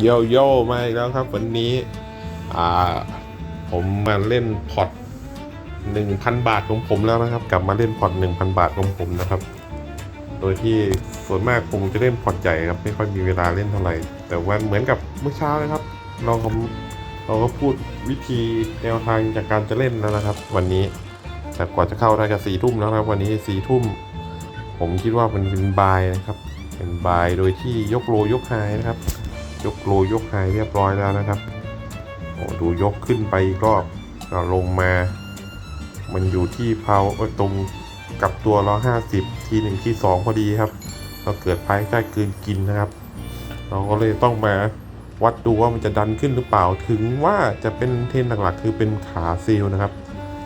โยโย่มาอีกแล้วครับ วันนี้ผมมาเล่นพอร์ตหนึ่งพันบาทของผมแล้วนะครับ กลับมาเล่นพอร์ตหนึ่งพันบาทของผมนะครับ โดยที่ส่วนมากผมจะเล่นพอร์ตใหญ่ครับ ไม่ค่อยมีเวลาเล่นเท่าไหร่ แต่ว่าเหมือนกับเมื่อเช้านะครับเราก็เราก็พูดวิธีแนวทางจากการจะเล่นแล้วนะครับ วันนี้แต่กว่าจะเข้าได้ก็สี่ทุ่มแล้วนะครับ วันนี้สี่ทุ่มผมคิดว่ามันเป็นบายนะครับ เป็นบายโดยที่ยกโลยกไฮนะครับ ยกโลยกไฮเรียบร้อยแล้วนะครับโอ้ดูยกขึ้นไปอีกรอบก็ลงมา มันอยู่ที่เพาตรงกับตัวล้อห้าสิบทีหนึ่งที่สองพอดีครับ เราเกิดพายใกล้เกินกินนะครับ เราก็เลยต้องมาวัดดูว่ามันจะดันขึ้นหรือเปล่าถึงว่าจะเป็นเทนหลักๆ คือเป็นขาซีลนะครับ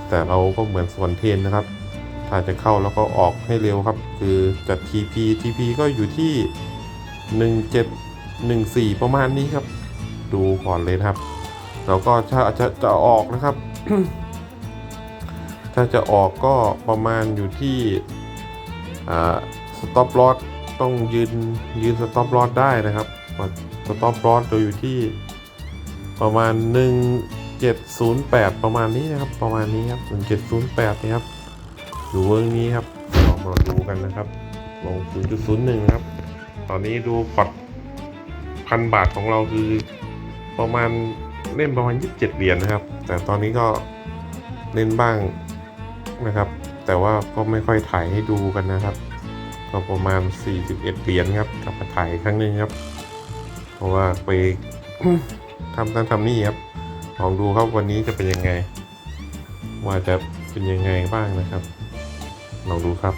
แต่เราก็เหมือนส่วนเทนนะครับ ถ้าจะเข้าแล้วก็ออกให้เร็วครับ คือจะ TP TP ก็อยู่ที่ 14 ประมาณนี้ครับ ดูก่อนเลยนะครับแล้วก็ถ้าจะจะออกนะครับ ถ้าจะออกก็ประมาณอยู่ที่สต็อปลอสต้องยืนยืนสต็อปลอสได้นะครับสต็อปลอสจะอยู่ที่ประมาณ 1708 ประมาณนี้นะครับ ประมาณนี้ครับ 1708นี่ครับดูเรื่องนี้ครับลองมาดูกันนะครับ ลง 0.01 นะครับ ตอนนี้ดูพอร์ต พันบาทของเราคือประมาณเล่นประมาณ 27 เหรียญนะครับ แต่ตอนนี้ก็เล่นบ้างนะครับ แต่ว่าก็ไม่ค่อยถ่ายให้ดูกันนะครับ ก็ประมาณ 41 เหรียญครับกลับมาถ่ายครั้งนึงครับ เพราะว่าไปทำนั่นทำนี่ครับลองดูครับวันนี้จะเป็นยังไง ว่าจะเป็นยังไงบ้างนะครับลองดูครับ